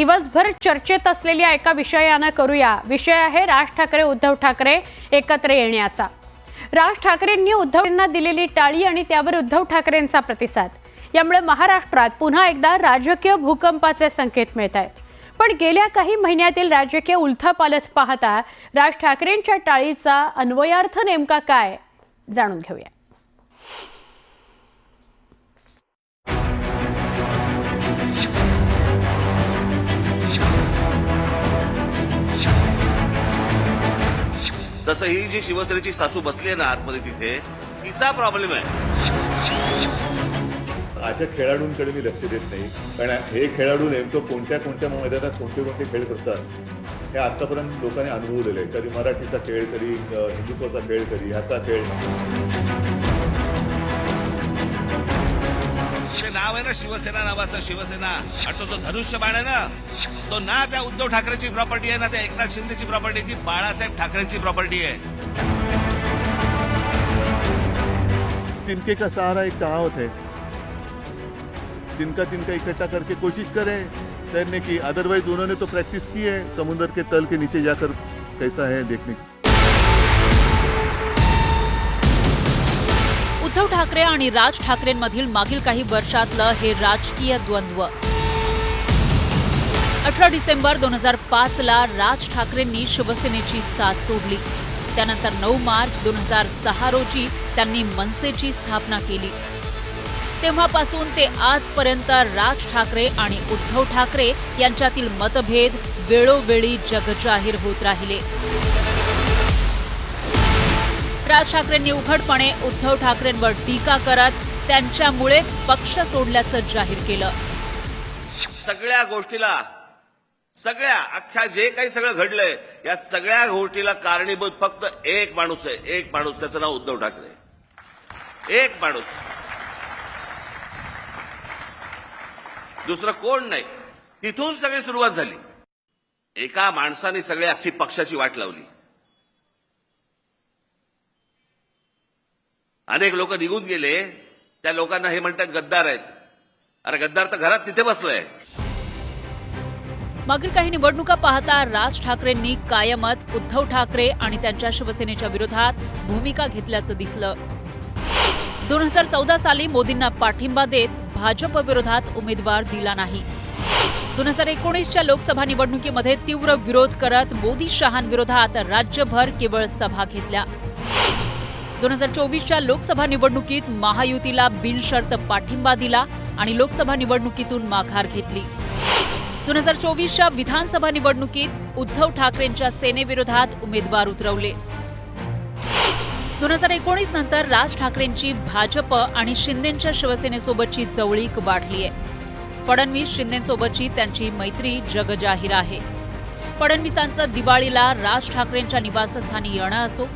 दिवसभर चर्चेत असलेल्या एका विषयानं करूया. विषय आहे राज ठाकरे उद्धव ठाकरे एकत्र येण्याचा. राज ठाकरेंनी उद्धवांना दिलेली टाळी आणि त्यावर उद्धव ठाकरेंचा प्रतिसाद. यामुळे महाराष्ट्रात पुन्हा एकदा राजकीय भूकंपाचे संकेत मिळत आहेत. पण गेल्या काही महिन्यातील राजकीय उलथापालथ पाहता राज ठाकरेंच्या टाळीचा अन्वयार्थ नेमका काय? जाणून घेऊया. तसं ही जी शिवसेनेची सासू बसली आहे ना आतमध्ये तिथे तिचा प्रॉब्लेम आहे. अशा खेळाडूंकडे मी लक्ष देत नाही. कारण हे खेळाडू नेमकं कोणत्या कोणत्या मैदानात कोणते कोणते खेळ करतात हे आतापर्यंत लोकांनी अनुभवलेले कधी मराठीचा खेळ कधी हिंदुत्वाचा खेळ कधी ह्याचा खेळ. ते नाव आहे ना, शिवसेना नावाचं, शिवसेना. आणि तो जो धनुष्य बाण आहे ना तो ना त्या उद्धव ठाकरेची प्रॉपर्टी आहे, ना त्या एकनाथ शिंदेची प्रॉपर्टी ती बाळासाहेब ठाकरेंची प्रॉपर्टी आहे. तिनके का सहारा एक कहावत है? तिनका तिनका इकट्ठा करके कोशिश करें, तैरने की। अदरवाइज़ उन्होंने तो प्रैक्टिस की है, समुद्र के तल के नीचे जाकर कैसा है देखने की। ठाकरे आणि राज ठाकरेंमधील मागील काही वर्षातलं हे राजकीय द्वंद्व. अठरा डिसेंबर दोन हजार पाचला राज ठाकरेंनी शिवसेनेची साथ सोडली. त्यानंतर नऊ मार्च दोन हजार सहा रोजी त्यांनी मनसेची स्थापना केली. तेव्हापासून ते आजपर्यंत राज ठाकरे आणि उद्धव ठाकरे यांच्यातील मतभेद वेळोवेळी जगजाहीर होत राहिले. राज ठाकरेंनी उघडपणे उद्धव ठाकरेंवर टीका करत त्यांच्यामुळे पक्ष सोडल्याचं जाहीर केलं. सगळ्या गोष्टीला सगळ्या अख्ख्या जे काही सगळं घडलंय या सगळ्या गोष्टीला कारणीभूत फक्त एक माणूस आहे एक माणूस. त्याचं नाव उद्धव ठाकरे. एक माणूस. दुसरं कोण नाही. तिथून सगळी सुरुवात झाली. एका माणसाने सगळी अख्खी पक्षाची वाट लावली. अनेक लोक निघून गेले. त्या लोकांना हे म्हणतात गद्दार आहेत. अरे गद्दार तर घरात तिथे बसलाय. मागील काही निवडणुका पाहता राज ठाकरेंनी कायमच उद्धव ठाकरे आणि त्यांच्या शिवसेनेच्या विरोधात भूमिका घेतल्याचं दिसलं. दोन हजार चौदा साली मोदींना पाठिंबा देत भाजप विरोधात उमेदवार दिला नाही. दोन हजार एकोणीसच्या लोकसभा निवडणुकीमध्ये तीव्र विरोध करत मोदी शहांविरोधात राज्यभर केवळ सभा घेतल्या. दोन हजार चोवीसच्या लोकसभा निवडणुकीत महायुतीला बिनशर्त पाठिंबा दिला आणि लोकसभा निवडणुकीतून माघार घेतली. दोन हजार चोवीसच्या विधानसभा निवडणुकीत उद्धव ठाकरेंच्या सेनेविरोधात उमेदवार उतरवले. दोन हजार एकोणीस नंतर राज ठाकरेंची भाजप आणि शिंदेच्या शिवसेनेसोबतची जवळीक वाढली आहे फडणवीस शिंदेसोबतची त्यांची मैत्री जगजाहीर आहे. फडणवीसांचं दिवाळीला राज ठाकरेंच्या निवासस्थानी येणं असो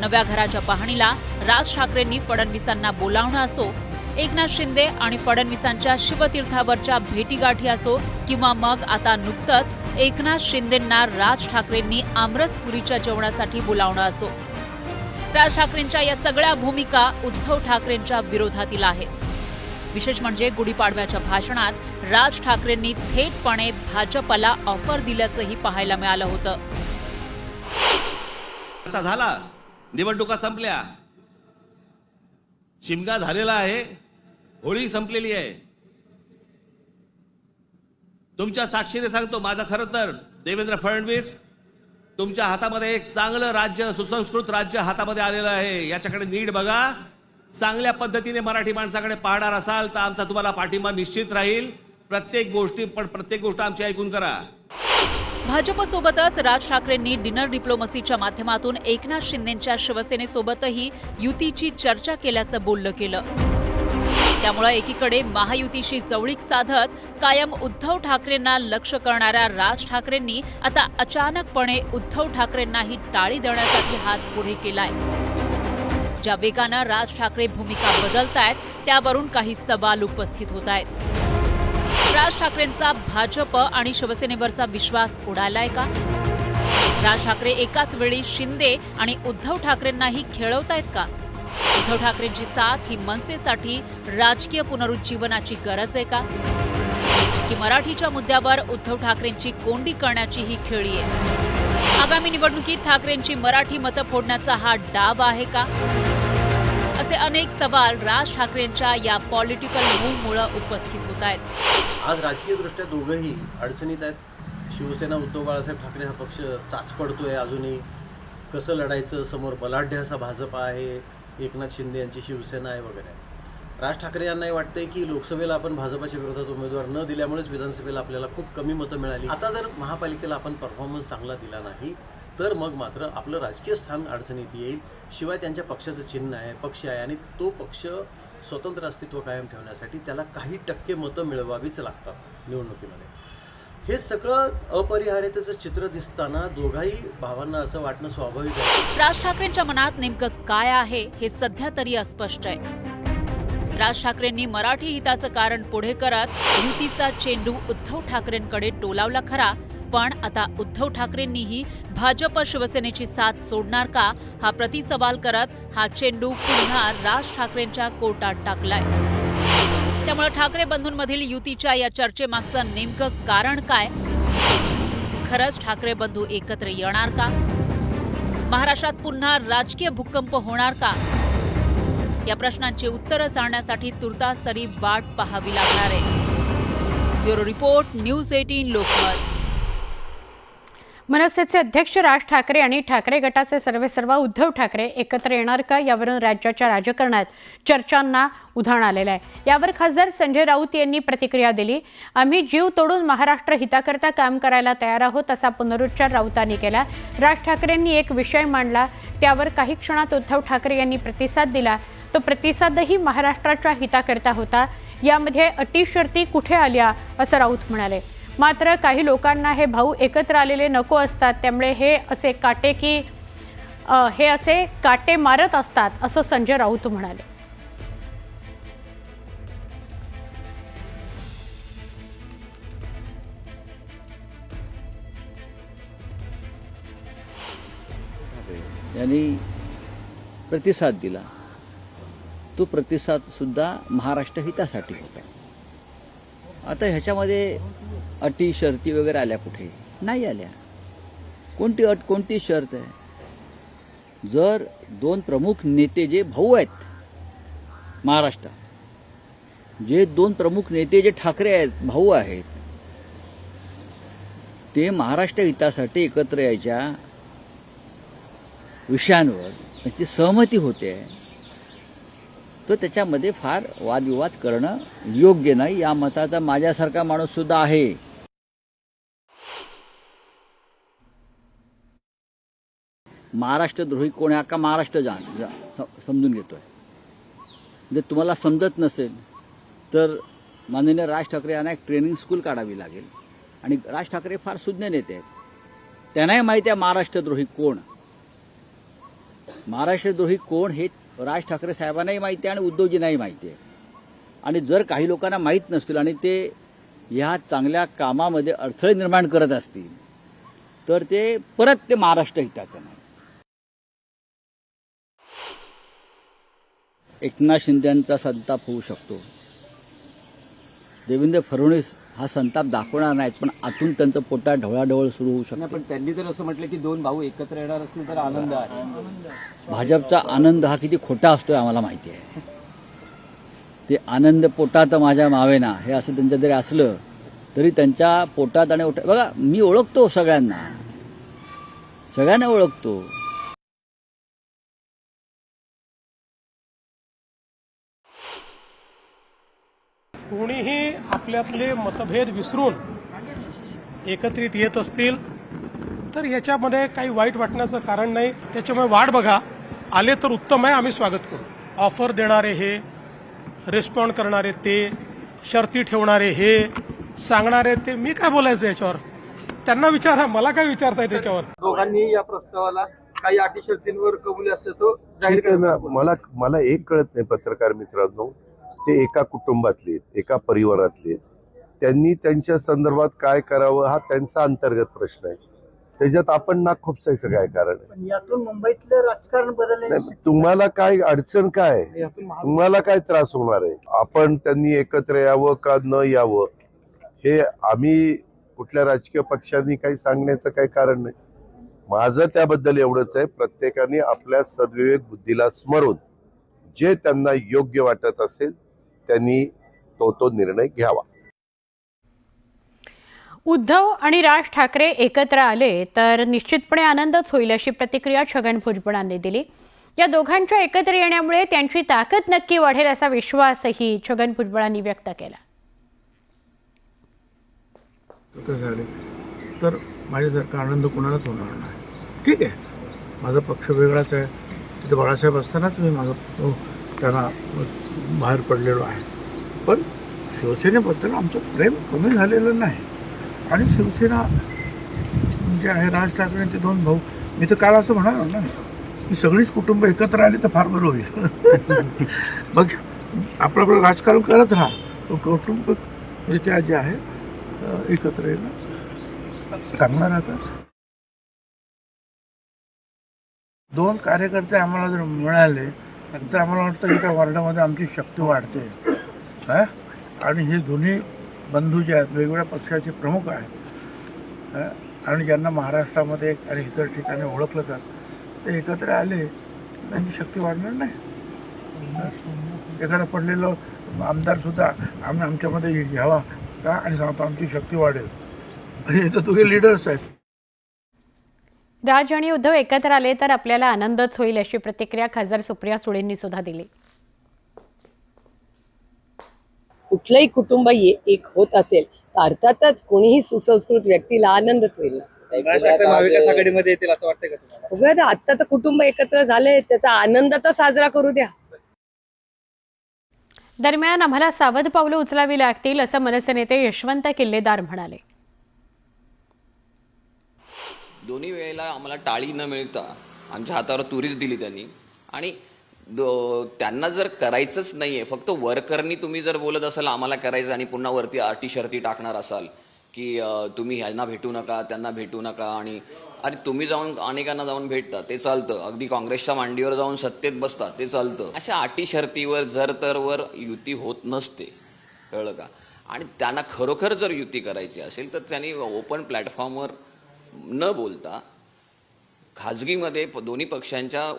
नव्या घराच्या पाहणीला राज ठाकरेंनी फडणवीसांना बोलावणं असो एकनाथ शिंदे आणि फडणवीसांच्या शिवतीर्थावरच्या भेटीगाठी असो किंवा मग आता नुकतंच एकनाथ शिंदेंना राज ठाकरेंनी आमरसपुरीच्या जेवणासाठी बोलावणं असो. राज ठाकरेंच्या या सगळ्या भूमिका उद्धव ठाकरेंच्या विरोधातील आहेत. विशेष म्हणजे गुढीपाडव्याच्या भाषणात राज ठाकरेंनी थेटपणे भाजपला ऑफर दिल्याचंही पाहायला मिळालं होतं. आता झाला निवडणुका संपल्या. शिमगा झालेला आहे होळी संपलेली आहे. तुमच्या साक्षीने सांगतो माझं खरं तर देवेंद्र फडणवीस तुमच्या हातामध्ये एक चांगलं राज्य सुसंस्कृत राज्य हातामध्ये आलेलं आहे. याच्याकडे नीट बघा. चांगल्या पद्धतीने मराठी माणसाकडे पाहणार असाल तर आमचा तुम्हाला पाठिंबा निश्चित राहील. प्रत्येक गोष्टी पण प्रत्येक गोष्ट आमची ऐकून करा. भाजपसोबतच राज ठाकरेंनी डिनर डिप्लोमसीच्या माध्यमातून एकनाथ शिंदेच्या शिवसेनेसोबतही युतीची चर्चा केल्याचं बोललं केलं त्यामुळे एकीकडे महायुतीशी जवळीक साधत कायम उद्धव ठाकरेंना लक्ष करणाऱ्या राज ठाकरेंनी आता अचानकपणे उद्धव ठाकरेंनाही टाळी देण्यासाठी हात पुढे केलाय. ज्या वेगानं राज ठाकरे भूमिका बदलतायत त्यावरून काही सवाल उपस्थित होत आहेत राज ठाकरेंचा भाजप आणि शिवसेनेवरचा विश्वास उडालाय का? राज ठाकरे एकाच वेळी शिंदे आणि उद्धव ठाकरेंनाही खेळवतायत का? उद्धव ठाकरेंची साथ ही मनसेसाठी राजकीय पुनरुज्जीवनाची गरज आहे का? की मराठीच्या मुद्द्यावर उद्धव ठाकरेंची कोंडी करण्याची ही खेळी आहे? आगामी निवडणुकीत ठाकरेंची मराठी मतं फोडण्याचा हा डाव आहे का? असे अनेक सवाल राज ठाकरेंच्या या पॉलिटिकल मूव्हमुळे उपस्थित होत आहेत. आज राजकीयदृष्ट्या दोघंही अडचणीत आहेत. शिवसेना उद्धव बाळासाहेब ठाकरे हा पक्ष चाच पडतोय अजूनही. कसं लढायचं? समोर बलाढ्य असा भाजप आहे. एकनाथ शिंदे यांची शिवसेना आहे वगैरे. राज ठाकरे यांनाही वाटतंय की लोकसभेला आपण भाजपाच्या विरोधात उमेदवार न दिल्यामुळेच विधानसभेला आपल्याला खूप कमी मतं मिळाली. आता जर महापालिकेला आपण परफॉर्मन्स चांगला दिला नाही तर मग मात्र आपलं राजकीय स्थान अडचणीत येईल. शिवाय त्यांच्या पक्षाचं चिन्ह आहे पक्ष आहे आणि तो पक्ष स्वतंत्र अस्तित्व कायम ठेवण्यासाठी त्याला काही टक्के मतं मिळवावीच लागतात निवडणुकीमध्ये. हे सगळं अपरिहार्यतेचं चित्र दिसताना दोघाही भावांना असं वाटणं स्वाभाविक आहे. राज ठाकरेंच्या मनात नेमकं काय आहे हे सध्या तरी अस्पष्ट आहे. राज ठाकरेंनी मराठी हिताचं कारण पुढे करत युतीचा चेंडू उद्धव ठाकरेंकडे टोलावला खरा पण आता उद्धव ठाकरेंनीही भाजप शिवसेनेची साथ सोडणार का हा प्रतिसवाल करत हा चेंडू पुन्हा राज ठाकरेंच्या कोर्टात टाकलाय. त्यामुळे ठाकरे बंधूंमधील युतीच्या या चर्चेमागचं नेमकं कारण काय? खरंच ठाकरे बंधू एकत्र येणार का? महाराष्ट्रात पुन्हा राजकीय भूकंप होणार का? या प्रश्नांची उत्तरं जाणण्यासाठी तुर्तास तरी वाट पाहावी लागणार आहे. Bureau report news eighteen Lokmat. मनसेचे अध्यक्ष राज ठाकरे आणि ठाकरे गटाचे सर्वेसर्वा उद्धव ठाकरे एकत्र येणार का यावरून राज्याच्या राजकारणात चर्चांना उधाण आलेलं आहे. यावर खासदार संजय राऊत यांनी प्रतिक्रिया दिली. आम्ही जीव तोडून महाराष्ट्र हिताकरता काम करायला तयार आहोत असा पुनरुच्चार राऊतांनी केला. राज ठाकरेंनी एक विषय मांडला. त्यावर काही क्षणात उद्धव ठाकरे यांनी प्रतिसाद दिला. तो प्रतिसादही महाराष्ट्राच्या हिताकरता होता. यामध्ये अटी शर्ती कुठे आल्या असं राऊत म्हणाले. मात्र काही लोकांना हे भाऊ एकत्र आलेले नको असतात. त्यामुळे हे असे काटे की हे असे काटे मारत असतात असं संजय राऊत म्हणाले. यांनी प्रतिसाद दिला. तो प्रतिसाद सुद्धा महाराष्ट्र हितासाठी होता. आता ह्याच्यामध्ये अटी शर्ती वगैरे आल्या कुठे? नाही आल्या. कोणती अट कोणती शर्त आहे? जर दोन प्रमुख नेते जे भाऊ आहेत महाराष्ट्रात जे दोन प्रमुख नेते जे ठाकरे आहेत भाऊ आहेत ते महाराष्ट्र हितासाठी एकत्र यायच्या विषयांवर त्यांची सहमती होते. तर त्याच्यामध्ये फार वादविवाद करणं योग्य नाही या मताचा माझ्यासारखा माणूस सुद्धा आहे. महाराष्ट्रद्रोही कोण आहे? का महाराष्ट्र जाण जा- समजून घेतोय. जर तुम्हाला समजत नसेल तर माननीय राज ठाकरे यांना एक ट्रेनिंग स्कूल काढावी लागेल. आणि राज ठाकरे फार सुज्ञ नेते आहेत. त्यांनाही माहिती आहे महाराष्ट्रद्रोही कोण. महाराष्ट्रद्रोही कोण हे राज ठाकरे साहेबांनाही माहिती आहे आणि उद्धवजींनाही माहिती आहे. आणि जर काही लोकांना माहीत नसतील आणि ते ह्या चांगल्या कामामध्ये अडथळे निर्माण करत असतील तर ते परत ते महाराष्ट्र हिताचं नाही. एकनाथ शिंदेचा संताप होऊ शकतो. देवेंद्र फडणवीस हा संताप दाखवणार नाहीत पण आतून त्यांचं पोटात ढवळाढवळ सुरू होऊ शकते. पण त्यांनी तर असं म्हटलं की दोन भाऊ एकत्र येणार असतील तर आनंद आहे. भाजपचा आनंद हा किती खोटा असतोय आम्हाला माहिती आहे. ते आनंद पोटात माझ्या मावेना हे असं त्यांच्या जरी असलं तरी त्यांच्या पोटात आणि बघा मी ओळखतो सगळ्यांना. सगळ्यांना ओळखतो. कोणीही आपल्यातले मतभेद विसरून एकत्रित येत असतील तर याच्यामध्ये काही वाईट वाटण्याचं कारण नाही. त्याच्यामुळे वाट बघा. आले तर उत्तम आहे. आम्ही स्वागत करू. ऑफर देणारे हे रिस्पॉन्ड करणारे ते शर्ती ठेवणारे हे सांगणारे ते मी काय बोलायचं याच्यावर? त्यांना विचारा. मला काय विचारताय त्याच्यावर? दोघांनी या प्रस्तावाला काही अटी शर्तींवर कबुली असल्याचं जाहीर मला मला एक कळत नाही पत्रकार मित्रांनो. ते एका कुटुंबातले आहेत, एका परिवारातले आहेत. त्यांनी त्यांच्या संदर्भात काय करावं हा त्यांचा अंतर्गत प्रश्न आहे. त्याच्यात आपण नाक खुपसायचं काय कारण आहे? पण यातून मुंबईतलं राजकारण नाही, तुम्हाला काय अडचण काय तुम्हाला काय त्रास होणार आहे? आपण त्यांनी एकत्र यावं का न यावं? हे आम्ही कुठल्या राजकीय पक्षांनी काही सांगण्याचं काही कारण नाही. माझं त्याबद्दल एवढंच आहे प्रत्येकाने आपल्या सद्विवेक बुद्धीला स्मरून जे त्यांना योग्य वाटत असेल त्यांनी तो तो निर्णय घ्यावा. उद्धव आणि राज ठाकरे एकत्र आले तर निश्चितपणे आनंदच होईल अशी प्रतिक्रिया छगन भुजबळांनी दिली. या दोघांच्या एकत्र येण्यामुळे त्यांची ताकद नक्की वाढेल असा विश्वासही छगन भुजबळांनी व्यक्त केला. तर माझ्यासारखा आनंद कुणालाच होणार नाही. ठीक आहे. माझा पक्ष वेगळाच आहे. तिथे बाळासाहेब असतानाच मी माझा त्यांना बाहेर पडलेलो आहे. पण शिवसेनेबद्दल आमचं प्रेम कमी झालेलं नाही. आणि शिवसेना जे आहे राज ठाकरेंचे दोन भाऊ मी तर काल असं म्हणालो ना की सगळीच कुटुंब एकत्र आली तर फार बरं होईल. मग आपलं आपलं राजकारण करत राहा. पण कुटुंब म्हणजे जे आहे एकत्र येणं चांगलं राहतं. दोन कार्यकर्ते आम्हाला जर मिळाले नंतर आम्हाला वाटतं एका वॉर्डामध्ये आमची शक्ती वाढते. हा? आणि हे दोन्ही बंधू जे आहेत वेगवेगळ्या पक्षाचे प्रमुख आहेत आणि ज्यांना महाराष्ट्रामध्ये आणि इतर ठिकाणी ओळखलं जात ते एकत्र आले त्यांची शक्ती वाढणार नाही. एखादा पडलेलं आमदारसुद्धा आम्ही आमच्यामध्ये घ्यावा का? आणि सांगतो आमची शक्ती वाढेल. हे तर तुझे लिडर्स आहेत. राज आणि उद्धव एकत्र आले तर आपल्याला आनंदच होईल अशी प्रतिक्रिया खासदार सुप्रिया सुळेंनी सुद्धा दिली. कुठलंही कुटुंब ये- एक होत असेल तर अर्थातच कोणीही सुसंस्कृत व्यक्तीला आनंदच होईल आता तर कुटुंब एकत्र झाले त्याचा आनंद तर साजरा करू द्या. दरम्यान आम्हाला सावध पावलं उचलावी लागतील असं मनसे नेते यशवंत किल्लेदार म्हणाले. दोन्ही वेळेला आम्हाला टाळी न मिळता आमच्या हातावर तुरीच दिली त्यांनी. आणि दो त्यांना जर करायचंच नाही आहे फक्त वर्करनी तुम्ही जर बोलत असाल आम्हाला करायचं आणि पुन्हा वरती आरटी शर्ती टाकणार असाल की तुम्ही ह्यांना भेटू नका त्यांना भेटू नका आणि अरे तुम्ही जाऊन अनेकांना जाऊन भेटता ते चालतं. अगदी काँग्रेसच्या मांडीवर जाऊन सत्तेत बसता ते चालतं. अशा अटी शर्तीवर जर तरवर युती होत नसते. कळलं का? आणि त्यांना खरोखर जर युती करायची असेल तर त्यांनी ओपन प्लॅटफॉर्मवर न बोलता खाजगीमध्ये प- दोन्ही पक्षांच्या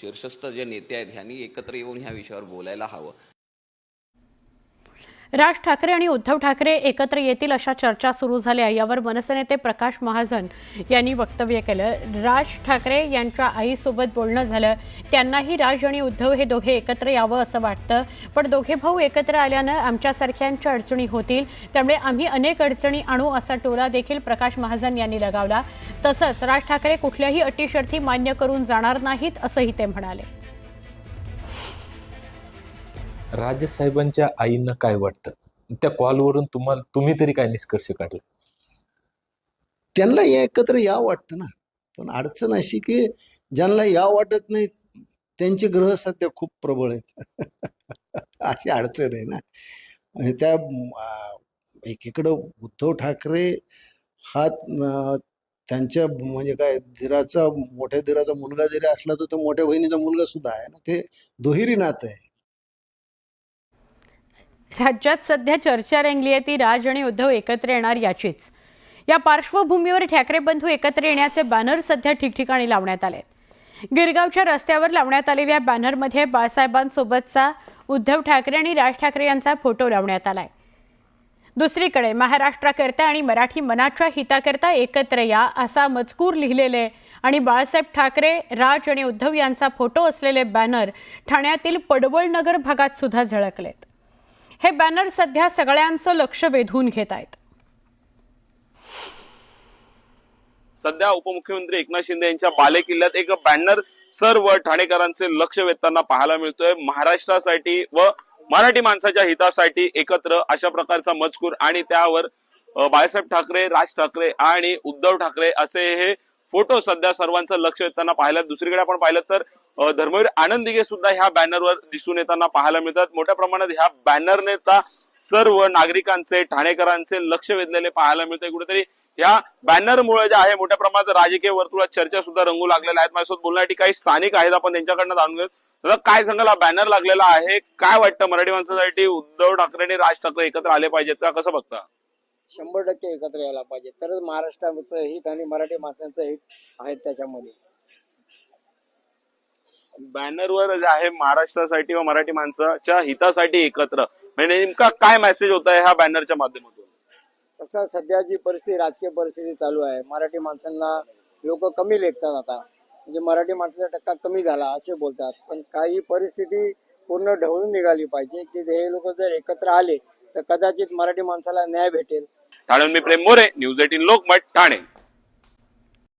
शीर्षस्थ जे नेते आहेत ह्यांनी एकत्र येऊन ह्या विषयावर बोलायला हवं. राज ठाकरे आणि उद्धव ठाकरे एकत्र येतील अशा चर्चा सुरू झाल्या. यावर मनसे नेते प्रकाश महाजन यांनी वक्तव्य केलं. राज ठाकरे यांच्या आईसोबत बोलणं झालं. त्यांनाही राज आणि उद्धव हे दोघे एकत्र यावं असं वाटतं. पण दोघे भाऊ एकत्र आल्यानं आमच्यासारख्यांच्या अडचणी होतील. त्यामुळे आम्ही अनेक अडचणी आणू असा टोला देखील प्रकाश महाजन यांनी लगावला. तसंच राज ठाकरे कुठल्याही अटीशर्थी मान्य करून जाणार नाहीत असंही ते म्हणाले. राजसाहेबांच्या आईंना काय वाटतं? त्या कॉलवरून तुम्हाला तुम्ही तरी काय निष्कर्ष काढला? त्यांना एकत्र या वाटतं ना. पण अडचण अशी की ज्यांना या वाटत नाही त्यांचे ग्रह सध्या खूप प्रबळ आहेत. अशी अडचण आहे ना. आणि त्या एकीकडं उद्धव ठाकरे हा त्यांच्या म्हणजे काय धीराचा मोठ्या धीराचा मुलगा जरी असला तर तो मोठ्या बहिणीचा मुलगा सुद्धा आहे ना. ते दुहेरी नातं आहे. राज्यात सध्या चर्चा रंगली आहे ती राज आणि उद्धव एकत्र येणार याचीच. या पार्श्वभूमीवर ठाकरे बंधू एकत्र येण्याचे बॅनर सध्या ठिकठिकाणी लावण्यात आले गिरगावच्या रस्त्यावर लावण्यात आलेल्या बॅनरमध्ये बाळासाहेबांसोबतचा उद्धव ठाकरे आणि राज ठाकरे यांचा फोटो लावण्यात आलाय. दुसरीकडे महाराष्ट्राकरता आणि मराठी मनाच्या हिताकरता एकत्र या असा मजकूर लिहिलेले आणि बाळासाहेब ठाकरे राज आणि उद्धव यांचा फोटो असलेले बॅनर ठाण्यातील पडवळनगर भागात सुद्धा झळकलेत. हे बॅनर सध्या सगळ्यांचं लक्ष वेधून घेत आहेत. सध्या उपमुख्यमंत्री एकनाथ शिंदे यांच्या बाले किल्ल्यात एक बॅनर सर्व ठाणेकरांचे लक्ष वेधताना पाहायला मिळतोय. महाराष्ट्रासाठी व मराठी माणसाच्या हितासाठी एकत्र अशा प्रकारचा मजकूर आणि त्यावर बाळासाहेब ठाकरे राज ठाकरे आणि उद्धव ठाकरे असे हे फोटो सध्या सर्वांचं लक्ष वेधताना पाहिलं दुसरीकडे आपण पाहिलं तर धर्मवीर आनंद दिघे सुद्धा ह्या बॅनरवर दिसून येताना पाहायला मिळतात. मोठ्या प्रमाणात ह्या बॅनरने सर्व नागरिकांचे ठाणेकरांचे लक्ष वेधलेले पाहायला मिळते कुठेतरी या बॅनरमुळे जे आहे मोठ्या प्रमाणात राजकीय वर्तुळात चर्चा सुद्धा रंगू लागलेल्या आहेत. माझ्यासोबत बोलण्यासाठी काही स्थानिक आहेत. आपण त्यांच्याकडनं जाणून घेऊ दादा काय सांगाल? हा बॅनर लागलेला आहे. काय वाटतं मराठी माणसासाठी? उद्धव ठाकरे आणि राज ठाकरे एकत्र आले पाहिजेत का? कसं बघता? शंभर टक्के एकत्र यायला पाहिजे. तरच महाराष्ट्राचं हित आणि मराठी माणसांचं हित आहेत त्याच्यामध्ये. बॅनरवर जे आहे महाराष्ट्रासाठी व मराठी माणसाच्या हितासाठी एकत्र. म्हणजे नेमका काय मेसेज होत आहे ह्या बॅनरच्या माध्यमातून? तसं सध्या जी परिस्थिती राजकीय परिस्थिती चालू आहे. मराठी माणसांना लोक कमी लेखतात आता. म्हणजे मराठी माणसाचा टक्का कमी झाला असे बोलतात. पण काही परिस्थिती पूर्ण ढवळून निघाली पाहिजे की हे लोक जर एकत्र आले तर कदाचित मराठी माणसाला न्याय भेटेल. ठाण्याहून मी प्रेम मोरे न्यूज एटीन लोकमत ठाणे.